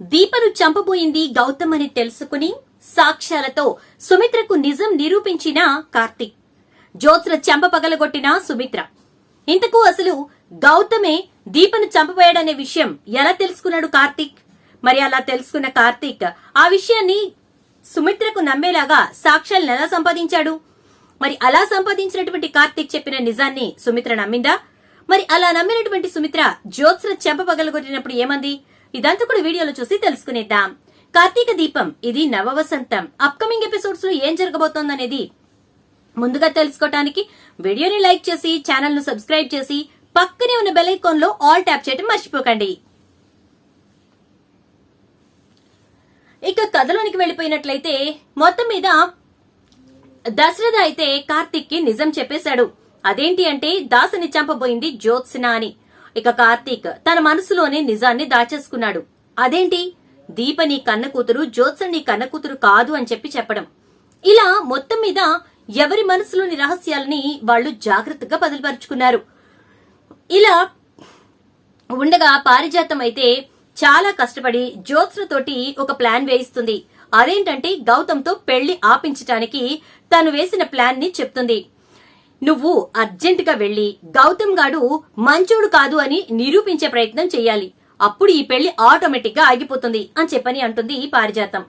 దీపను చంపబోయింది గౌతమ్ అని తెలుసుకుని సాక్ష్యాలతో సుమిత్రకు నిజం నిరూపించిన కార్తీక్. జ్యోత్స్న చెంప పగలగొట్టిన సుమిత్ర. ఇంతకు అసలు గౌతమే దీపను చంపబోయాడనే విషయం ఎలా తెలుసుకున్నాడు కార్తీక్? మరి అలా తెలుసుకున్న కార్తీక్ ఆ విషయాన్ని సుమిత్రకు నమ్మేలాగా సాక్ష్యాలను ఎలా సంపాదించాడు? మరి అలా సంపాదించినటువంటి కార్తీక్ చెప్పిన నిజాన్ని సుమిత్ర నమ్మిందా? మరి అలా నమ్మినటువంటి సుమిత్ర జ్యోత్స్న చెంప పగలగొట్టినప్పుడు ఏమంది? ఇదంతా కూడా వీడియోలో చూసి తెలుసుకునేద్దాం. కార్తీక దీపం ఇది నవవసంతం. అప్కమింగ్ ఎపిసోడ్స్లో ఏం జరగబోతోందనేది ముందుగా తెలుసుకోవటానికి వీడియోని లైక్ చేసి ఛానల్ను సబ్స్క్రైబ్ చేసి పక్కనే ఉన్న బెల్ ఐకాన్లో ఆల్ ట్యాప్ చేయడం మర్చిపోకండి. ఇక కథలోనికి వెళ్ళిపోయినట్లయితే మొత్తం మీద దశరథ అయితే కార్తిక్కి నిజం చెప్పేశాడు. అదేంటి అంటే దాసని చంపబోయింది జ్యోత్స్న అని ఇక కార్తీక్ తన మనసులోనే నిజాన్ని దాచేసుకున్నాడు. అదేంటి? దీప నీ కన్న కూతురు జ్యోత్స నీ కన్న కూతురు కాదు అని చెప్పి చెప్పడం. ఇలా మొత్తం మీద ఎవరి మనసులోని రహస్యాలని వాళ్ళు జాగ్రత్తగా బదిలిపరుచుకున్నారు. ఇలా ఉండగా పారిజాతం అయితే చాలా కష్టపడి జ్యోత్స్నతోటి ఒక ప్లాన్ వేయిస్తుంది. అదేంటంటే గౌతమ్తో పెళ్ళి ఆపించటానికి తను వేసిన ప్లాన్ని చెప్తుంది. నువ్వు అర్జెంటుగా వెళ్ళి వెళ్ళి గౌతమ్ గాడు మంచోడు కాదు అని నిరూపించే ప్రయత్నం చెయ్యాలి. అప్పుడు ఈ పెళ్ళి ఆటోమేటిక్గా ఆగిపోతుంది అని చెప్పని అంటుంది పారిజాతం.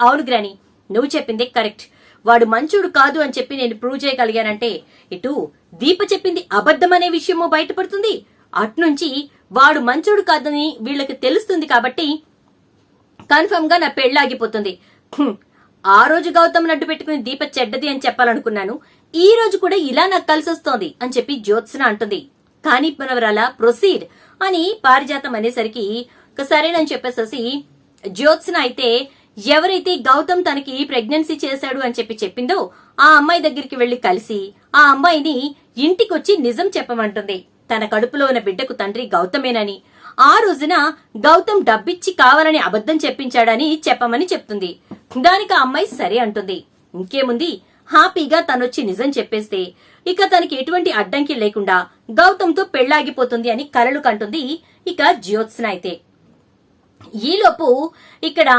అవును గ్రాని నువ్వు చెప్పింది కరెక్ట్. వాడు మంచోడు కాదు అని చెప్పి నేను ప్రూవ్ చేయగలిగానంటే ఇటు దీప చెప్పింది అబద్ధమనే విషయము బయటపడుతుంది. అట్నుంచి వాడు మంచోడు కాదని వీళ్ళకి తెలుస్తుంది కాబట్టి కన్ఫర్మ్గా నా పెళ్ళాగిపోతుంది. ఆ రోజు గౌతమ్ నడ్డు పెట్టుకుని దీప చెడ్డది అని చెప్పాలనుకున్నాను. ఈ రోజు కూడా ఇలా నాకు కలిసి వస్తోంది అని చెప్పి జ్యోత్స్న అంటుంది. కానీ మనవరాల ప్రొసీడ్ అని పారిజాతం అనేసరికి "ఇక సరేనని చెప్పేసేసి జ్యోత్స్న అయితే ఎవరైతే గౌతమ్ తనకి ప్రెగ్నెన్సీ చేశాడు అని చెప్పి చెప్పిందో ఆ అమ్మాయి దగ్గరికి వెళ్ళి కలిసి ఆ అమ్మాయిని ఇంటికొచ్చి నిజం చెప్పమంటుంది. తన కడుపులో ఉన్న బిడ్డకు తండ్రి గౌతమేనని ఆ రోజున గౌతమ్ డబ్బిచ్చి కావాలని అబద్ధం చెప్పించాడని చెప్పమని చెప్తుంది. దానికి ఆ అమ్మాయి సరే అంటుంది. ఇంకేముంది? హ్యాపీగా తనొచ్చి నిజం చెప్పేస్తే ఇక తనకి ఎటువంటి అడ్డంకి లేకుండా గౌతమ్తో పెళ్ళాగిపోతుంది అని కలలు కంటుంది ఇక జ్యోత్స్న అయితే. ఈలోపు ఇక్కడ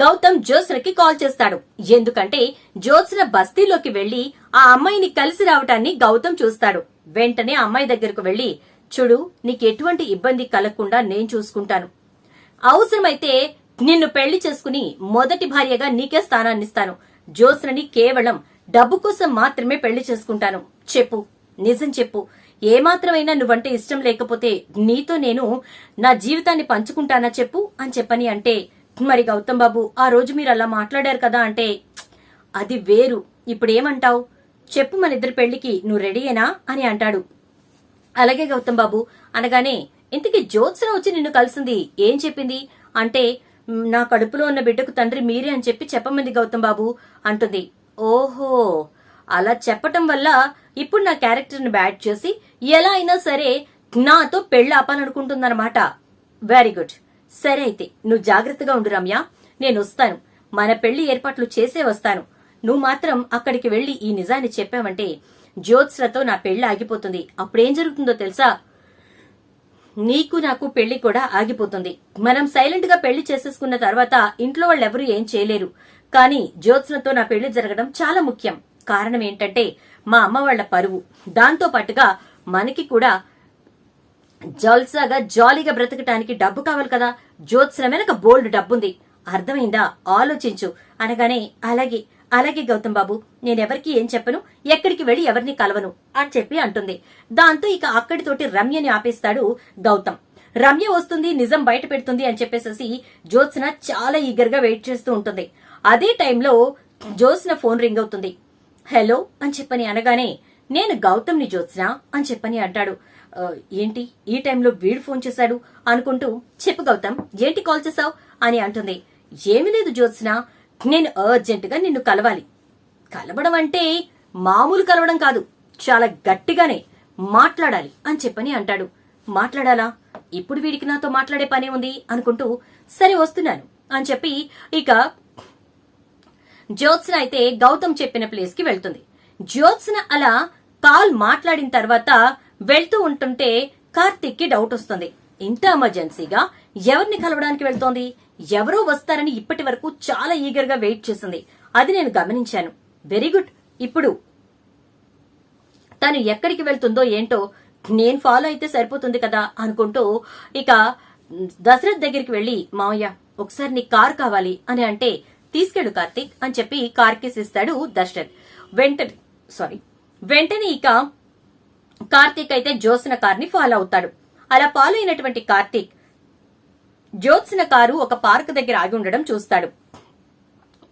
గౌతమ్ జ్యోత్స్నకి కాల్ చేస్తాడు. ఎందుకంటే జ్యోత్స్న బస్తీలోకి వెళ్ళి ఆ అమ్మాయిని కలిసి రావటాన్ని గౌతమ్ చూస్తాడు. వెంటనే అమ్మాయి దగ్గరకు వెళ్ళి చూడు నీకు ఎటువంటి ఇబ్బంది కలగకుండా నేను చూసుకుంటాను. అవసరమైతే నిన్ను పెళ్ళి చేసుకుని మొదటి భార్యగా నీకే స్థానాన్నిస్తాను. జ్యోత్స్నని కేవలం డబ్బు కోసం మాత్రమే పెళ్ళి చేసుకుంటాను. చెప్పు. నిజం చెప్పు. ఏమాత్రమైనా నువ్వంటే ఇష్టం లేకపోతే నీతో నేను నా జీవితాన్ని పంచుకుంటానా చెప్పు అని చెప్పని అంటే మరి గౌతమ్ బాబు ఆ రోజు మీరు అలా మాట్లాడారు కదా అంటే అది వేరు. ఇప్పుడేమంటావు చెప్పు మన ఇద్దరి పెళ్ళికి నువ్వు రెడీయేనా అని అంటాడు. అలాగే గౌతమ్ బాబు అనగానే ఇంతకీ జ్యోత్సన వచ్చి నిన్ను కలిసింది ఏం చెప్పింది? అంటే నా కడుపులో ఉన్న బిడ్డకు తండ్రి మీరే అని చెప్పి చెప్పమంది గౌతమ్ బాబు అంటుంది. ఓహో అలా చెప్పటం వల్ల ఇప్పుడు నా క్యారెక్టర్ని బ్యాడ్ చేసి ఎలా అయినా సరే నాతో పెళ్ళి ఆపాలనుకుంటుందన్నమాట. Very good. సరే అయితే నువ్వు జాగ్రత్తగా ఉండు రమ్య. నేను వస్తాను. మన పెళ్ళి ఏర్పాట్లు చేసే వస్తాను. నువ్వు మాత్రం అక్కడికి వెళ్ళి ఈ నిజాన్ని చెప్పావంటే జ్యోత్స్రతో నా పెళ్ళి ఆగిపోతుంది. అప్పుడేం జరుగుతుందో తెలుసా? నీకు నాకు పెళ్ళి కూడా ఆగిపోతుంది. మనం సైలెంట్గా పెళ్ళి చేసేసుకున్న తర్వాత ఇంట్లో వాళ్ళెవరూ ఏం చేయలేరు. కానీ జ్యోత్స్నతో నా పెళ్ళి జరగడం చాలా ముఖ్యం. కారణం ఏంటంటే మా అమ్మ వాళ్ళ పరువు. దాంతో పాటుగా మనకి కూడా జల్సాగా జాలీగా బ్రతకటానికి డబ్బు కావాలి కదా. జ్యోత్స్న వెనక బోల్డ్ డబ్బుంది. అర్థమైందా? ఆలోచించు. అనగానే అలాగే. అలాగే గౌతమ్ బాబు నేనెవరికి ఏం చెప్పను ఎక్కడికి వెళ్ళి ఎవరిని కలవను అని చెప్పి అంటుంది. దాంతో ఇక అక్కడితోటి రమ్యని ఆపేస్తాడు గౌతమ్. రమ్య వస్తుంది నిజం బయట పెడుతుంది అని చెప్పేసి జ్యోత్స్న చాలా ఈగర్గా వెయిట్ చేస్తూ ఉంటుంది. అదే టైంలో జ్యోత్స్న ఫోన్ రింగ్ అవుతుంది. హలో అని చెప్పని అనగానే నేను గౌతమ్ని జ్యోత్స్న అని చెప్పని అంటాడు. ఏంటి? ఈ టైంలో వీడు ఫోన్ చేశాడు అనుకుంటూ చెప్పు గౌతమ్ ఏంటి కాల్ చేశావు? అని అంటుంది. ఏమీ లేదు జ్యోత్స్న నేను అర్జెంటుగా నిన్ను కలవాలి. కలవడం అంటే మామూలు కలవడం కాదు చాలా గట్టిగానే మాట్లాడాలి అని చెప్పని అంటాడు. మాట్లాడాలా? ఇప్పుడు వీడికి నాతో మాట్లాడే పనే ఉంది అనుకుంటూ సరే వస్తున్నాను అని చెప్పి ఇక జ్యోత్స్న అయితే గౌతమ్ చెప్పిన ప్లేస్కి వెళ్తుంది. జ్యోత్స్న అలా కాల్ మాట్లాడిన తర్వాత వెళ్తూ ఉంటుంటే కార్తిక్కి డౌట్ వస్తుంది. ఇంత ఎమర్జెన్సీగా ఎవరిని కలవడానికి వెళ్తోంది? ఎవరో వస్తారని ఇప్పటి వరకు చాలా ఈగర్గా వెయిట్ చేసింది. అది నేను గమనించాను. వెరీ గుడ్ ఇప్పుడు తను ఎక్కడికి వెళ్తుందో ఏంటో నేను ఫాలో అయితే సరిపోతుంది కదా అనుకుంటూ ఇక దశరథ్ దగ్గరికి వెళ్ళి మావయ్య ఒకసారి నీ కార్ కావాలి అని అంటే తీసుకెళ్ళు కార్తీక్ అని చెప్పి కార్ కేసు ఇస్తాడు దశరథ్. వెంటనే సారీ వెంటనే ఇక కార్తీక్ అయితే జోసిన కార్ని ఫాలో అవుతాడు. అలా ఫాలో అయినటువంటి కార్తీక్ జ్యోత్స్న కారు ఒక పార్క్ దగ్గర ఆగి ఉండడం చూస్తాడు.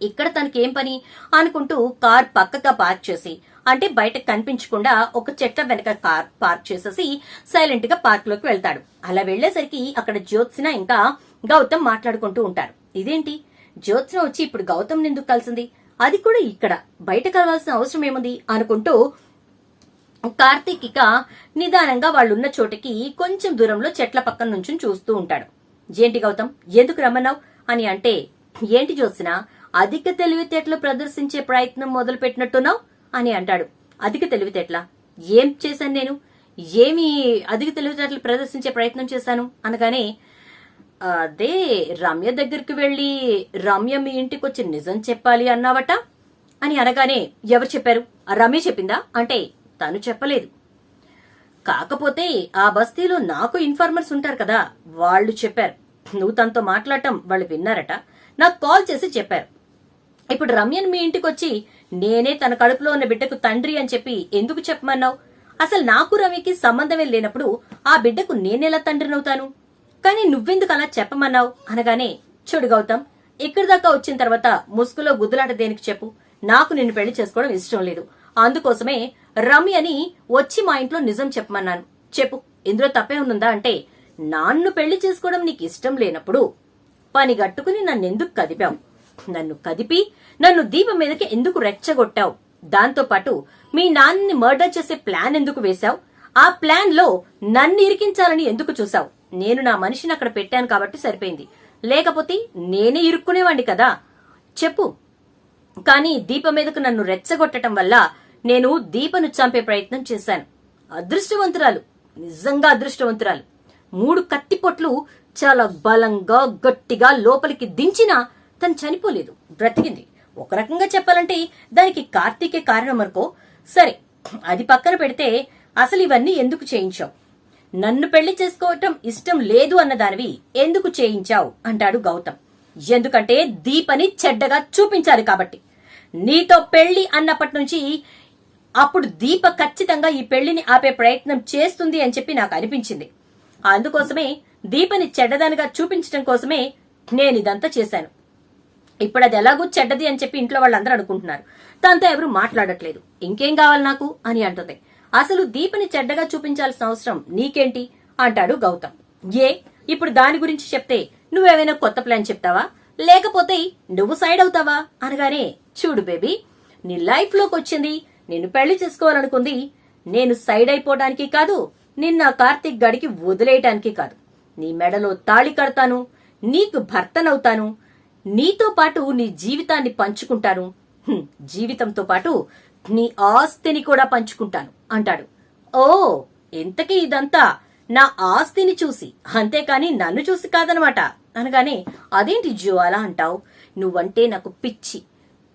ఇక్కడ తనకేం పని? అనుకుంటూ కార్ పక్కగా పార్క్ చేసి అంటే బయటకు కనిపించకుండా ఒక చెట్ల వెనక కార్ పార్క్ చేసేసి సైలెంట్గా పార్క్లోకి వెళ్తాడు. అలా వెళ్ళేసరికి అక్కడ జ్యోత్స్న ఇంకా గౌతమ్ మాట్లాడుకుంటూ ఉంటారు. ఇదేంటి? జ్యోత్స్న వచ్చి ఇప్పుడు గౌతమ్ ఎందుకు కలిసింది? అది కూడా ఇక్కడ. బయట కలవాల్సిన అవసరం ఏముంది? అనుకుంటూ కార్తీక్ ఇక నిదానంగా వాళ్ళున్న చోటకి కొంచెం దూరంలో చెట్ల పక్కన నుంచి చూస్తూ ఉంటాడు. ఏంటి గౌతమ్? ఎందుకు రమ్మన్నావు? అని అంటే ఏంటి జ్యోత్స్న? అధిక తెలివితేటలు ప్రదర్శించే ప్రయత్నం మొదలు పెట్టినట్టున్నావు అని అంటాడు. అధిక తెలివితేటల? ఏం చేశాను నేను? ఏమి అధిక తెలివితేటలు ప్రదర్శించే ప్రయత్నం చేశాను? అనగానే అదే రమ్య దగ్గరికి వెళ్ళి రమ్య మీ ఇంటికి వచ్చి నిజం చెప్పాలి అన్నావట? అని అనగానే ఎవరు చెప్పారు? రమ్య చెప్పిందా? అంటే తను చెప్పలేదు. కాకపోతే ఆ బస్తీలో నాకు ఇన్ఫార్మర్స్ ఉంటారు కదా వాళ్ళు చెప్పారు. నువ్వు తనతో మాట్లాడటం వాళ్ళు విన్నారట. నాకు కాల్ చేసి చెప్పారు. ఇప్పుడు రమ్యన్ మీ ఇంటికి వచ్చి నేనే తన కడుపులో ఉన్న బిడ్డకు తండ్రి అని చెప్పి ఎందుకు చెప్పమన్నావు? అసలు నాకు రవికి సంబంధమే లేనప్పుడు ఆ బిడ్డకు నేనెలా తండ్రినవుతాను? కానీ నువ్వెందుకు అలా చెప్పమన్నావు? అనగానే చూడు గౌతమ్ ఇక్కడి దాకా వచ్చిన తర్వాత ముసుగులో గుద్దులాట దేనికి చెప్పు? నాకు నిన్ను పెళ్ళి చేసుకోవడం ఇష్టం లేదు. అందుకోసమే రమ్యని వచ్చి మా ఇంట్లో నిజం చెప్పమన్నాను. చెప్పు ఇందులో తప్పే ఉందా అంటే నాన్ను పెళ్ళి చేసుకోవడం నీకు ఇష్టం లేనప్పుడు పని గట్టుకుని నన్నెందుకు కదిపావు? నన్ను కదిపి నన్ను దీపం మీదకి ఎందుకు రెచ్చగొట్టావు? దాంతోపాటు మీ నాన్నని మర్డర్ చేసే ప్లాన్ ఎందుకు వేశావు? ఆ ప్లాన్లో నన్ను ఇరికించాలని ఎందుకు చూసావు నేను నా మనిషిని అక్కడ పెట్టాను కాబట్టి సరిపోయింది. లేకపోతే నేనే ఇరుక్కునేవాణ్ణి కదా? చెప్పు. కానీ దీప మీదకు నన్ను రెచ్చగొట్టడం వల్ల నేను దీపను చంపే ప్రయత్నం చేశాను. అదృష్టవంతురాలు. నిజంగా అదృష్టవంతురాలు. మూడు కత్తిపొట్లు చాలా బలంగా గట్టిగా లోపలికి దించినా తను చనిపోలేదు. బ్రతికింది. ఒక రకంగా చెప్పాలంటే దానికి కార్తీకే కారణం అనుకో. సరే అది పక్కన పెడితే అసలు ఇవన్నీ ఎందుకు చేయించావు? నన్ను పెళ్ళి చేసుకోవటం ఇష్టం లేదు అన్నదానివి ఎందుకు చేయించావు? అంటాడు గౌతమ్. ఎందుకంటే దీపని చెడ్డగా చూపించాలి కాబట్టి. నీతో పెళ్ళి అన్నప్పటి నుంచి అప్పుడు దీప ఖచ్చితంగా ఈ పెళ్ళిని ఆపే ప్రయత్నం చేస్తుంది అని చెప్పి నాకు అనిపించింది. అందుకోసమే దీపని చెడ్డదానిగా చూపించడం కోసమే నేను ఇదంతా చేశాను. ఇప్పుడు అది ఎలాగూ చెడ్డది అని చెప్పి ఇంట్లో వాళ్ళందరూ అనుకుంటున్నారు. దాంతో ఎవరు మాట్లాడట్లేదు. ఇంకేం కావాలి నాకు? అని అంటుంది. అసలు దీపని చెడ్డగా చూపించాల్సిన అవసరం నీకేంటి? అంటాడు గౌతమ్. ఏ? ఇప్పుడు దాని గురించి చెప్తే నువ్వేమైనా కొత్త ప్లాన్ చెప్తావా? లేకపోతే నువ్వు సైడ్ అవుతావా? అనగానే చూడు బేబీ నీ లైఫ్లోకి వచ్చింది నిన్ను పెళ్ళి చేసుకోవాలనుకుంది. నేను సైడ్ అయిపోవడానికి కాదు నిన్న కార్తీక్ గడికి వదిలేయటానికి కాదు. నీ మెడలో తాళి కడతాను నీకు భర్తనవుతాను నీతో పాటు నీ జీవితాన్ని పంచుకుంటాను. జీవితంతో పాటు నీ ఆస్తిని కూడా పంచుకుంటాను అంటాడు. ఓ ఇంతకీ ఇదంతా నా ఆస్తిని చూసి అంతేకాని నన్ను చూసి కాదనమాట. అనగానే అదేంటి జో అలా అంటావు? నువ్వంటే నాకు పిచ్చి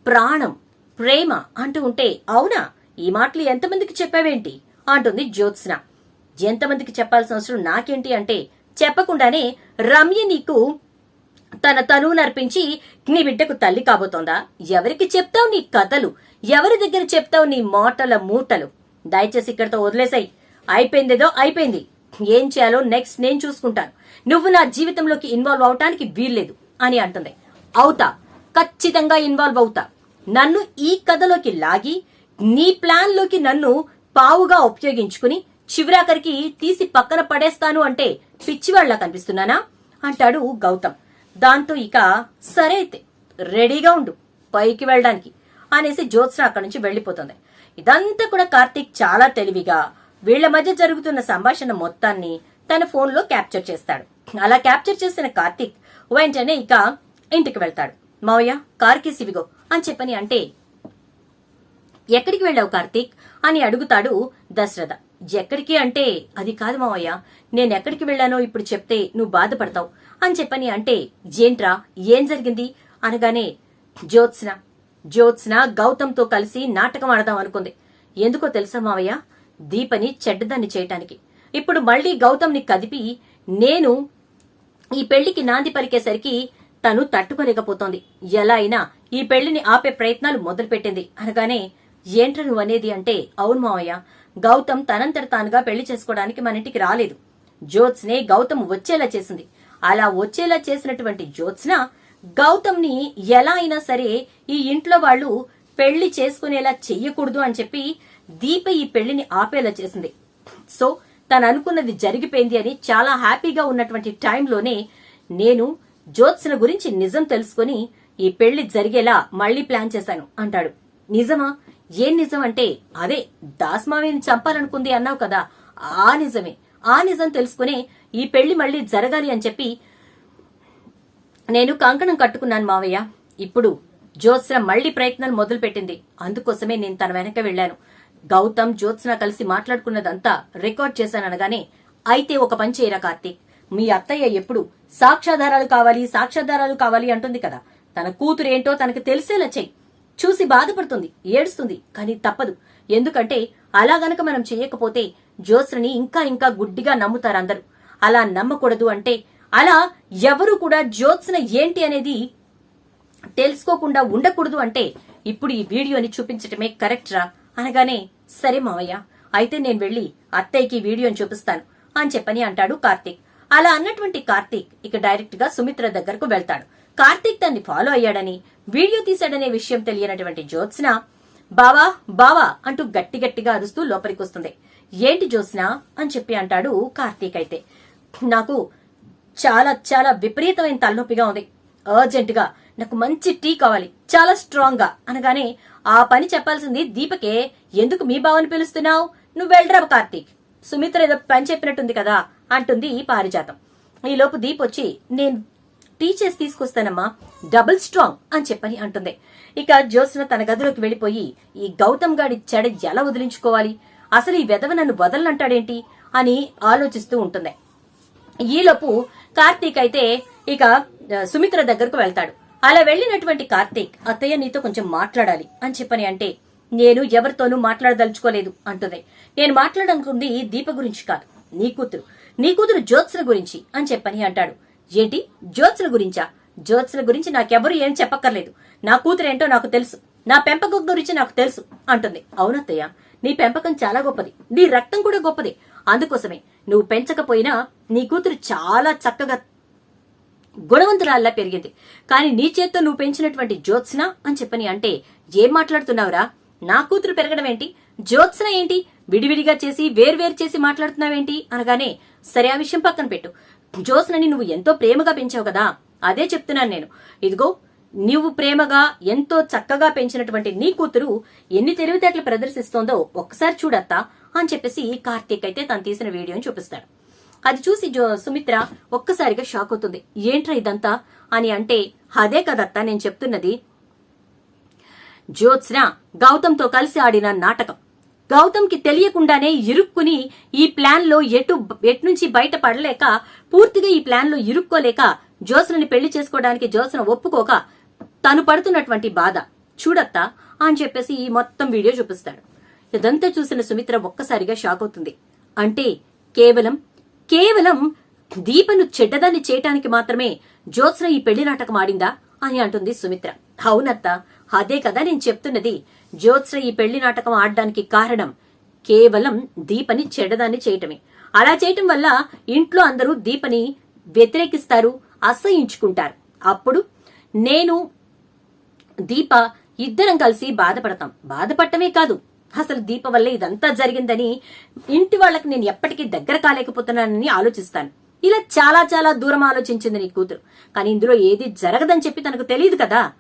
ప్రాణం. ప్రేమ అంటూ ఉంటే అవునా? ఈ మాటలు ఎంతమందికి చెప్పావేంటి? అంటుంది జ్యోత్స్న. ఎంతమందికి చెప్పాల్సిన అవసరం నాకేంటి అంటే చెప్పకుండానే రమ్య నీకు తన తనువు నర్పించి నీ బిడ్డకు తల్లి కాబోతోందా? ఎవరికి చెప్తావు నీ కథలు? ఎవరి దగ్గర చెప్తావు నీ మోటల మూటలు? దయచేసి ఇక్కడితో వదిలేసాయి. అయిపోయిందేదో అయిపోయింది. ఏం చేయాలో నెక్స్ట్ నేను చూసుకుంటాను. నువ్వు నా జీవితంలోకి ఇన్వాల్వ్ అవటానికి వీల్లేదు అని అంటుంది. అవుతా. ఖచ్చితంగా ఇన్వాల్వ్ అవుతా. నన్ను ఈ కథలోకి లాగి నీ ప్లాన్లోకి నన్ను పావుగా ఉపయోగించుకుని చివరాఖరికి తీసి పక్కన పడేస్తాను అంటే పిచ్చివాళ్ళా కనిపిస్తున్నానా? అంటాడు గౌతమ్. దాంతో ఇక సరే అయితే రెడీగా ఉండు పైకి వెళ్ళడానికి అనేసి జ్యోత్స్న అక్కడి నుంచి వెళ్ళిపోతుంది ఇదంతా కూడా కార్తీక్ చాలా తెలివిగా వీళ్ళ మధ్య జరుగుతున్న సంభాషణ మొత్తాన్ని తన ఫోన్లో క్యాప్చర్ చేస్తాడు. అలా క్యాప్చర్ చేసిన కార్తీక్ వెంటనే ఇక ఇంటికి వెళ్తాడు. మావయ్య కార్కి సివిగో అని చెప్పని అంటే ఎక్కడికి వెళ్ళావు కార్తీక్? అని అడుగుతాడు దశరథ. ఎక్కడికి అంటే అది కాదు మావయ్య నేను ఎక్కడికి వెళ్ళానో ఇప్పుడు చెప్తే నువ్వు బాధపడతావు అని చెప్పని అంటే జేంట్రా ఏం జరిగింది? అనగానే జ్యోత్స్న జ్యోత్స్న గౌతమ్తో కలిసి నాటకం ఆడదాం అనుకుంది. ఎందుకో తెలుసా మావయ్య? దీపని చెడ్డదాన్ని చేయటానికి. ఇప్పుడు మళ్ళీ గౌతమ్ని కదిపి నేను ఈ పెళ్ళికి నాంది పలికేసరికి తను తట్టుకోలేకపోతోంది. ఎలా అయినా ఈ పెళ్ళిని ఆపే ప్రయత్నాలు మొదలుపెట్టింది. అనగానే ఏంట్ర నువ్వు అనేది అంటే అవును మావయ్య గౌతమ్ తనంతట తానుగా పెళ్ళి చేసుకోవడానికి మన ఇంటికి రాలేదు. జ్యోత్స్నే గౌతమ్ వచ్చేలా చేసింది. అలా వచ్చేలా చేసినటువంటి జ్యోత్స్న గౌతమ్ని ఎలా అయినా సరే ఈ ఇంట్లో వాళ్ళు పెళ్ళి చేసుకునేలా చెయ్యకూడదు అని చెప్పి దీప ఈ పెళ్ళిని ఆపేలా చేసింది. సో తను అనుకున్నది జరిగిపోయింది అని చాలా హ్యాపీగా ఉన్నటువంటి టైంలోనే నేను జ్యోత్స్న గురించి నిజం తెలుసుకుని ఈ పెళ్ళి జరిగేలా మళ్ళీ ప్లాన్ చేశాను అంటాడు. నిజమా? ఏం నిజం అంటే అదే దాస్మావిని చంపాలనుకుంది అన్నావు కదా ఆ నిజమే. ఆ నిజం తెలుసుకుని ఈ పెళ్ళి మళ్ళీ జరగాలి అని చెప్పి నేను కంకణం కట్టుకున్నాను మావయ్య. ఇప్పుడు జ్యోత్స్న మళ్ళీ ప్రయత్నాలు మొదలుపెట్టింది. అందుకోసమే నేను తన వెనక వెళ్ళాను. గౌతమ్ జ్యోత్స్న కలిసి మాట్లాడుకున్నదంతా రికార్డ్ చేశాననగానే అయితే ఒక పని చేయరా కార్తీక్? మీ అత్తయ్య ఎప్పుడు సాక్ష్యాధారాలు కావాలి సాక్ష్యాధారాలు కావాలి అంటుంది కదా. తన కూతురు ఏంటో తనకు తెలిసేలా చెయ్యి. చూసి బాధపడుతుంది ఏడుస్తుంది కానీ తప్పదు. ఎందుకంటే అలా గనక మనం చెయ్యకపోతే జ్యోత్స్నని ఇంకా ఇంకా గుడ్డిగా నమ్ముతారు అందరూ. అలా నమ్మకూడదు అంటే అలా ఎవరు కూడా జ్యోత్స్న ఏంటి అనేది తెలుసుకోకుండా ఉండకూడదు అంటే ఇప్పుడు ఈ వీడియోని చూపించటమే కరెక్ట్రా అనగానే సరే మావయ్య అయితే నేను వెళ్ళి అత్తయ్యకి వీడియోని చూపిస్తాను అని చెప్పని అంటాడు కార్తీక్. అలా అన్నటువంటి కార్తీక్ ఇక డైరెక్ట్గా సుమిత్ర దగ్గరకు వెళ్తాడు. కార్తీక్ తన్ని ఫాలో అయ్యాడని వీడియో తీశాడనే విషయం తెలియనటువంటి జ్యోత్స్న బావా బావా అంటూ గట్టి గట్టిగా అరుస్తూ లోపలికి వస్తుంది. ఏంటి జ్యోత్స్న? అని చెప్పి అంటాడు కార్తీక్ అయితే. నాకు చాలా చాలా విపరీతమైన తలనొప్పిగా ఉంది. అర్జెంటుగా నాకు మంచి టీ కావాలి. చాలా స్ట్రాంగ్గా అనగానే ఆ పని చెప్పాల్సింది దీపకే. ఎందుకు మీ బావని పిలుస్తున్నావు? నువ్వు వెళ్ళరా కార్తీక్. సుమిత్ర ఏదో పని చెప్పినట్టుంది కదా అంటుంది ఈ పారిజాతం. ఈలోపు దీప్ వచ్చి నేను టీచర్స్ తీసుకొస్తానమ్మా. డబుల్ స్ట్రాంగ్ అని చెప్పని అంటుంది. ఇక జ్యోత్స్న తన గదిలోకి వెళ్ళిపోయి ఈ గౌతమ్ గాడి చెడ ఎలా వదిలించుకోవాలి? అసలు ఈ వెధవ నన్ను వదలనంటాడేంటి? అని ఆలోచిస్తూ ఉంటుంది. ఈలోపు కార్తీక్ అయితే ఇక సుమిత్ర దగ్గరకు వెళ్తాడు. అలా వెళ్ళినటువంటి కార్తీక్ అత్తయ్య నీతో కొంచెం మాట్లాడాలి అని చెప్పని అంటే నేను ఎవరితోనూ మాట్లాడదలుచుకోలేదు అంటుంది. నేను మాట్లాడనుకుంది దీప గురించి కాదు నీ కూతురు. నీ కూతురు జ్యోత్స్న గురించి అని చెప్పని అంటాడు. ఏంటి? జ్యోత్స్న గురించా? జ్యోత్స్ల గురించి నాకెవరు ఏం చెప్పక్కర్లేదు. నా కూతురు ఏంటో నాకు తెలుసు. నా పెంపకం గురించి నాకు తెలుసు అంటుంది. అవునత్తయ్య నీ పెంపకం చాలా గొప్పది. నీ రక్తం కూడా గొప్పది. అందుకోసమే నువ్వు పెంచకపోయినా నీ కూతురు చాలా చక్కగా గుణవంతురాల్లా పెరిగింది. కానీ నీ చేత్తో నువ్వు పెంచినటువంటి జ్యోత్స్న అని చెప్పని అంటే ఏం మాట్లాడుతున్నావురా? నా కూతురు పెరగడం ఏంటి? జ్యోత్స్న ఏంటి? విడివిడిగా చేసి వేర్వేరు చేసి మాట్లాడుతున్నావేంటి? అనగానే సరే ఆ విషయం పక్కన పెట్టు. జ్యోత్స్నని నువ్వు ఎంతో ప్రేమగా పెంచావు కదా. అదే చెప్తున్నాను నేను. ఇదిగో నువ్వు ప్రేమగా ఎంతో చక్కగా పెంచినటువంటి నీ కూతురు ఎన్ని తెలివితేటలు ప్రదర్శిస్తోందో ఒక్కసారి చూడత్తా అని చెప్పేసి కార్తీక్ అయితే తను తీసిన వీడియోని చూపిస్తాడు. అది చూసి జో సుమిత్ర ఒక్కసారిగా షాక్ అవుతుంది. ఏంట్రా ఇదంతా? అని అంటే అదే కదత్తా నేను చెప్తున్నది జ్యోత్స్న గౌతమ్తో కలిసి ఆడిన నాటకం. గౌతమ్కి తెలియకుండానే ఇరుక్కుని ఈ ప్లాన్లో ఎటు ఎట్నుంచి నుంచి బయటపడలేక పూర్తిగా ఈ ప్లాన్లో ఇరుక్కోలేక జ్యోత్స్నని పెళ్ళి చేసుకోవడానికి జ్యోత్స్న ఒప్పుకోక తను పడుతున్నటువంటి బాధ. చూడత్తా అని చెప్పేసి ఈ మొత్తం వీడియో చూపిస్తాడు. ఇదంతా చూసిన సుమిత్ర ఒక్కసారిగా షాక్ అవుతుంది. అంటే కేవలం కేవలం దీపను చెడ్డదాన్ని చేయటానికి మాత్రమే జ్యోత్స్న ఈ పెళ్ళి నాటకం ఆడిందా అని అంటుంది సుమిత్ర. అవునత్త అదే కదా నేను చెప్తున్నది. జ్యోత్స్న ఈ పెళ్ళి నాటకం ఆడడానికి కారణం కేవలం దీపని చెడ్డదాన్ని చేయటమే. అలా చేయటం వల్ల ఇంట్లో అందరూ దీపని వ్యతిరేకిస్తారు అసహించుకుంటారు. అప్పుడు నేను దీప ఇద్దరం కలిసి బాధపడతాం. బాధపడటమే కాదు అసలు దీప వల్ల ఇదంతా జరిగిందని ఇంటి వాళ్ళకి నేను ఎప్పటికీ దగ్గర కాలేకపోతున్నానని ఆలోచిస్తాను. ఇలా చాలా చాలా దూరం ఆలోచించింది నీ కూతురు. కానీ ఇందులో ఏది జరగదని చెప్పి తనకు తెలియదు కదా.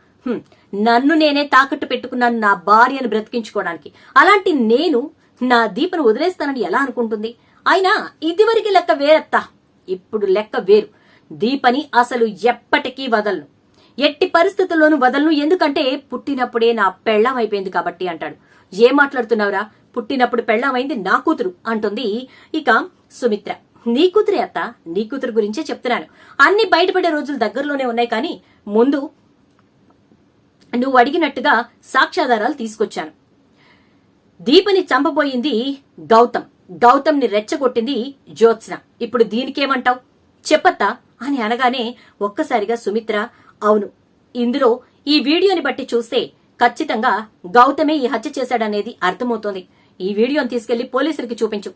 నన్ను నేనే తాకట్టు పెట్టుకున్నాను నా భార్యను బ్రతికించుకోవడానికి. అలాంటి నేను నా దీపను వదిలేస్తానని ఎలా అనుకుంటుంది? అయినా ఇదివరకు లెక్క వేరత్తా. ఇప్పుడు లెక్క వేరు. దీపని అసలు ఎప్పటికీ వదలను. ఎట్టి పరిస్థితుల్లోనూ వదలను. ఎందుకంటే పుట్టినప్పుడే నా పెళ్ళం అయిపోయింది కాబట్టి అంటాడు. ఏం మాట్లాడుతున్నావురా? పుట్టినప్పుడు పెళ్ళమైంది నా కూతురు అంటుంది ఇక సుమిత్ర. నీ కూతురే అత్త? నీ కూతురు గురించే చెప్తున్నాను. అన్ని బయటపడే రోజులు దగ్గరలోనే ఉన్నాయి కానీ ముందు నువ్వు అడిగినట్టుగా సాక్ష్యాధారాలు తీసుకొచ్చాను. దీపని చంపబోయింది గౌతమ్. గౌతమ్ని రెచ్చగొట్టింది జ్యోత్స్న. ఇప్పుడు దీనికేమంటావు? చెప్పత్తా అని అనగానే ఒక్కసారిగా సుమిత్ర అవును ఇందులో ఈ వీడియోని బట్టి చూస్తే ఖచ్చితంగా గౌతమే ఈ హత్య చేశాడనేది అర్థమవుతోంది. ఈ వీడియోని తీసుకెళ్ళి పోలీసులకి చూపించు.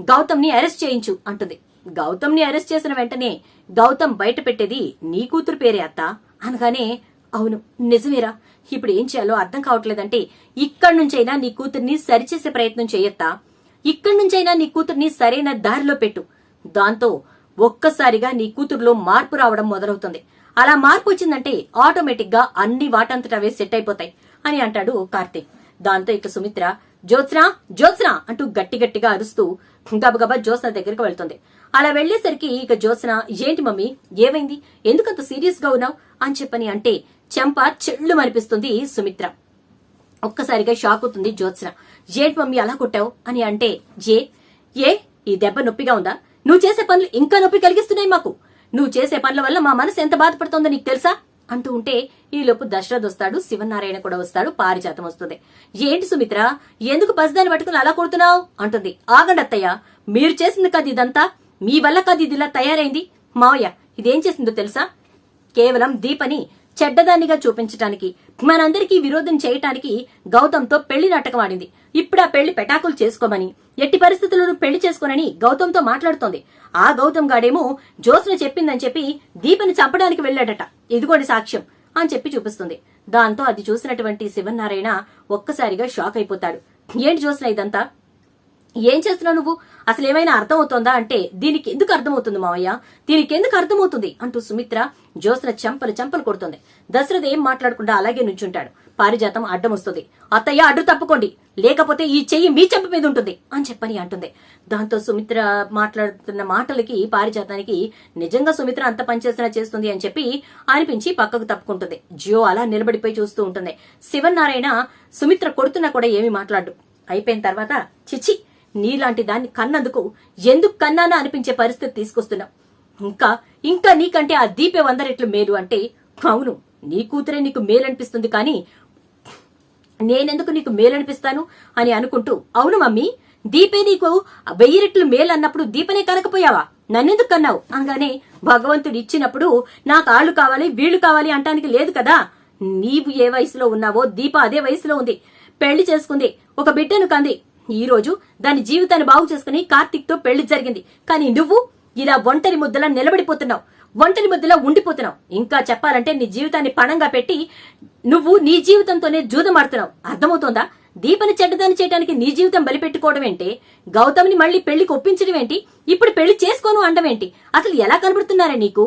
గౌతమ్ని అరెస్ట్ చేయించు అంటుంది. గౌతమ్ని అరెస్ట్ చేసిన వెంటనే గౌతమ్ బయట పెట్టేది నీ కూతురు పేరే అత్త అనగానే అవును నిజమేరా. ఇప్పుడు ఏం చేయాలో అర్థం కావట్లేదంటే ఇక్కడి నుంచైనా నీ కూతుర్ని సరిచేసే ప్రయత్నం చేయొత్తా ఇక్కడి నుంచైనా నీ కూతుర్ని సరైన దారిలో పెట్టు. దాంతో ఒక్కసారిగా నీ కూతురులో మార్పు రావడం మొదలవుతుంది. అలా మార్పు వచ్చిందంటే ఆటోమేటిక్గా అన్ని వాటంతటవే సెట్ అయిపోతాయి అని అంటాడు కార్తీక్. దాంతో ఇక సుమిత్ర జ్యోత్స్నా జ్యోత్స్న అంటూ గట్టి గట్టిగా అరుస్తూ గబగబా జ్యోత్స్న దగ్గరికి వెళ్తుంది. అలా వెళ్ళేసరికి ఇక జ్యోత్స్న ఏంటి మమ్మీ ఏమైంది? ఎందుకంత సీరియస్గా ఉన్నావు? అని చెప్పని అంటే చెంప చెళ్ళు అనిపిస్తుంది సుమిత్ర. ఒక్కసారిగా షాక్ అవుతుంది జ్యోత్స్న. జేట్ మమ్మీ అలా కొట్టావు? అని అంటే జే ఏ ఈ దెబ్బ నొప్పిగా ఉందా? నువ్వు చేసే పనులు ఇంకా నొప్పి కలిగిస్తున్నాయి మాకు. నువ్వు చేసే పనుల వల్ల మా మనసు ఎంత బాధపడుతుందో నీకు తెలుసా? అంటూ ఉంటే ఈలోపు దశరథ్ వస్తాడు శివనారాయణ కూడా వస్తాడు పారిజాతం వస్తుంది. ఏంటి సుమిత్ర? ఎందుకు బస్దాన్ని పట్టుకుని అలా కొడుతున్నావు? అంటుంది. ఆగండి అత్తయ్య మీరు చేసింది కాదు ఇదంతా. మీ వల్ల కాదు ఇది ఇలా తయారైంది. మావయ్య ఇదేం చేసిందో తెలుసా? కేవలం దీపని చెడ్డదానిగా చూపించటానికి మనందరికీ విరోధం చేయటానికి గౌతమ్తో పెళ్ళి నాటకం ఆడింది. ఇప్పుడు ఆ పెళ్ళి పెటాకులు చేసుకోమని ఎట్టి పరిస్థితుల్లోనూ పెళ్ళి చేసుకోనని గౌతమ్తో మాట్లాడుతోంది. ఆ గౌతమ్ గాడేమో జ్యోత్స్న చెప్పిందని చెప్పి దీపని చంపడానికి వెళ్ళాడట. ఇదిగోండి సాక్ష్యం అని చెప్పి చూపిస్తుంది. దాంతో అది చూసినటువంటి శివనారాయణ ఒక్కసారిగా షాక్ అయిపోతాడు. ఏంటి జ్యోత్స్న ఇదంతా? ఏం చేస్తున్నావు నువ్వు? అసలు ఏమైనా అర్థమవుతోందా అంటే దీనికి ఎందుకు అర్థమవుతుంది మావయ్య? దీనికి ఎందుకు అర్థమవుతుంది? అంటూ సుమిత్ర జ్యోత్స్న చెంపలు చెంపలు కొడుతుంది. దశరథ్ ఏం మాట్లాడకుండా అలాగే నుంచుంటాడు. పారిజాతం అడ్డం వస్తుంది అత్తయ్య అడ్డు తప్పుకోండి. లేకపోతే ఈ చెయ్యి మీ చెంప మీద ఉంటుంది అని చెప్పని అంటుంది. దాంతో సుమిత్ర మాట్లాడుతున్న మాటలకి పారిజాతానికి నిజంగా సుమిత్ర అంత పనిచేస్తున్నా చేస్తుంది అని చెప్పి అనిపించి పక్కకు తప్పుకుంటుంది. జియో అలా నిలబడిపోయి చూస్తూ ఉంటుంది. శివనారాయణ సుమిత్ర కొడుతున్నా కూడా ఏమి మాట్లాడు. అయిపోయిన తర్వాత చిచి నీలాంటి దాన్ని కన్నందుకు ఎందుకు కన్నానా అనిపించే పరిస్థితి తీసుకొస్తున్నావు? ఇంకా ఇంకా నీకంటే ఆ దీపే వంద రెట్లు మేలు అంటే అవును నీ కూతురే నీకు మేలనిపిస్తుంది కానీ నేనెందుకు నీకు మేలనిపిస్తాను అని అనుకుంటూ అవును మమ్మీ దీపే నీకు వెయ్యి రెట్లు మేలు అన్నప్పుడు దీపనే కనకపోయావా? నన్నెందుకు కన్నావు? అనగానే భగవంతుడు ఇచ్చినప్పుడు నాకు ఆళ్ళు కావాలి వీళ్ళు కావాలి అంటానికి లేదు కదా? నీవు ఏ వయసులో ఉన్నావో దీప అదే వయసులో ఉంది. పెళ్ళి చేసుకుంది ఒక బిడ్డను కంది. ఈ రోజు దాని జీవితాన్ని బాగు చేసుకుని కార్తిక్తో పెళ్ళి జరిగింది. కానీ నువ్వు ఇలా ఒంటరి ముద్దలా నిలబడిపోతున్నావు. ఒంటరి ముద్దలా ఉండిపోతున్నావు. ఇంకా చెప్పాలంటే నీ జీవితాన్ని పణంగా పెట్టి నువ్వు నీ జీవితంతోనే జూదమాడుతున్నావు అర్థమవుతోందా? దీపని చెడ్డదాన్ని చేయడానికి నీ జీవితం బలిపెట్టుకోవడం ఏంటి? గౌతమ్ని మళ్ళీ పెళ్ళికి ఒప్పించడం ఏంటి? ఇప్పుడు పెళ్ళి చేసుకోను అండం ఏంటి? అసలు ఎలా కనబడుతున్నారా నీకు?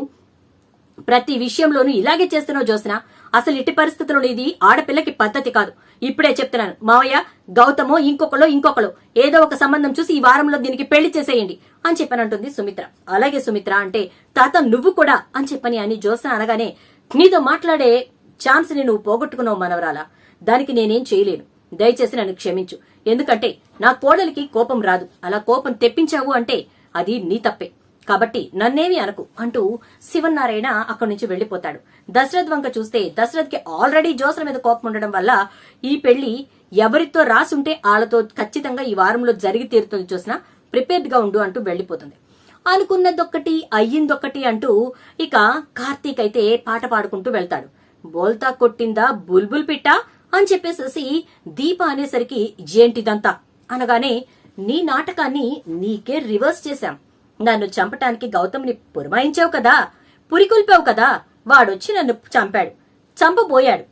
ప్రతి విషయంలోనూ ఇలాగే చేస్తున్నావు జోసిన అసలు ఇట్టి పరిస్థితుల్లో ఇది ఆడపిల్లకి పద్ధతి కాదు. ఇప్పుడే చెప్తున్నాను. మావయ్య గౌతమో ఇంకొకలో ఇంకొకలో ఏదో ఒక సంబంధం చూసి ఈ వారంలో దీనికి పెళ్ళి చేసేయండి అని చెప్పనంటుంది సుమిత్ర. అలాగే సుమిత్ర అంటే తాత నువ్వు కూడా అని చెప్పని అని జోస్న అనగానే నీతో మాట్లాడే ఛాన్స్ని నువ్వు పోగొట్టుకున్నావు మనవరాలా. దానికి నేనేం చేయలేను. దయచేసి నన్ను క్షమించు. ఎందుకంటే నా కోడలికి కోపం రాదు. అలా కోపం తెప్పించావు అంటే అది నీ తప్పే. కాబట్టి నన్నేమి అనకు అంటూ శివనారాయణ అక్కడి నుంచి వెళ్ళిపోతాడు దశరథ్ వంక చూస్తే దశరథ్కి ఆల్రెడీ జోసల మీద కోపం ఉండడం వల్ల ఈ పెళ్ళి ఎవరితో రాసుంటే వాళ్ళతో ఖచ్చితంగా ఈ వారంలో జరిగి తీరుతుంది చూసినా ప్రిపేర్డ్గా ఉండు అంటూ వెళ్ళిపోతుంది అనుకున్నదొక్కటి అయ్యిందొక్కటి అంటూ ఇక కార్తీక్ అయితే పాట పాడుకుంటూ వెళ్తాడు. బోల్తా కొట్టిందా బుల్బుల్ పిట్ట అని చెప్పేసేసి దీప అనేసరికి ఏంటిదంతా? అనగానే నీ నాటకాన్ని నీకే రివర్స్ చేశాం. నన్ను చంపటానికి గౌతమ్ని పురమాయించావు కదా? పురికొల్పావు కదా? వాడొచ్చి నన్ను చంపాడు. చంపబోయాడు.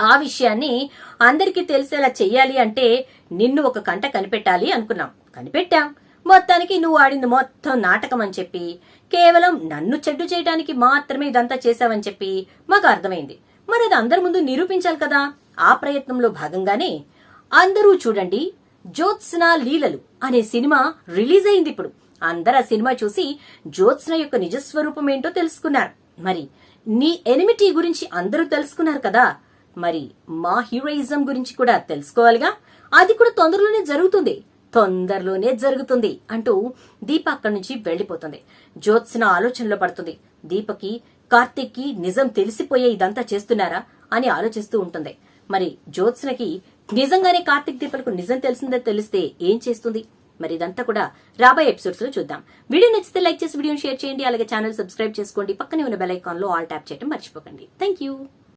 ఆ విషయాన్ని అందరికీ తెలిసేలా చెయ్యాలి అంటే నిన్ను ఒక కంట కనిపెట్టాలి అనుకున్నాం. కనిపెట్టాం. మొత్తానికి నువ్వు ఆడింది మొత్తం నాటకం అని చెప్పి కేవలం నన్ను చెడ్డు చేయడానికి మాత్రమే ఇదంతా చేశావని చెప్పి మాకు అర్థమైంది. మరి అది అందరి ముందు నిరూపించాలి కదా? ఆ ప్రయత్నంలో భాగంగానే అందరూ చూడండి జ్యోత్స్న లీలలు అనే సినిమా రిలీజ్ అయింది ఇప్పుడు. అందరు ఆ సినిమా చూసి జ్యోత్స్న యొక్క నిజస్వరూపం ఏంటో తెలుసుకున్నారు. మరి నీ ఎనిమిటీ గురించి అందరూ తెలుసుకున్నారు కదా? మరి మా హీరోయిజం గురించి కూడా తెలుసుకోవాలిగా? అది కూడా తొందరలోనే జరుగుతుంది. తొందరలోనే జరుగుతుంది అంటూ దీప అక్కడి నుంచి వెళ్ళిపోతుంది జ్యోత్స్న ఆలోచనలో పడుతుంది. దీపకి కార్తీక్కి నిజం తెలిసిపోయే ఇదంతా చేస్తున్నారా అని ఆలోచిస్తూ ఉంటుంది. మరి జ్యోత్స్నకి నిజంగానే కార్తిక్ దీపలకు నిజం తెలిసిందే తెలిస్తే ఏం చేస్తుంది? మరి ఇదంతా కూడా రాబోయే ఎపిసోడ్స్లో చూద్దాం. వీడియో నచ్చితే లైక్ చేసి వీడియోని షేర్ చేయండి. అలాగే ఛానల్ సబ్స్క్రైబ్ చేసుకోండి. పక్కనే ఉన్న బెల్ ఐకాన్లో ఆల్ ట్యాప్ చేయడం మర్చిపోకండి. Thank you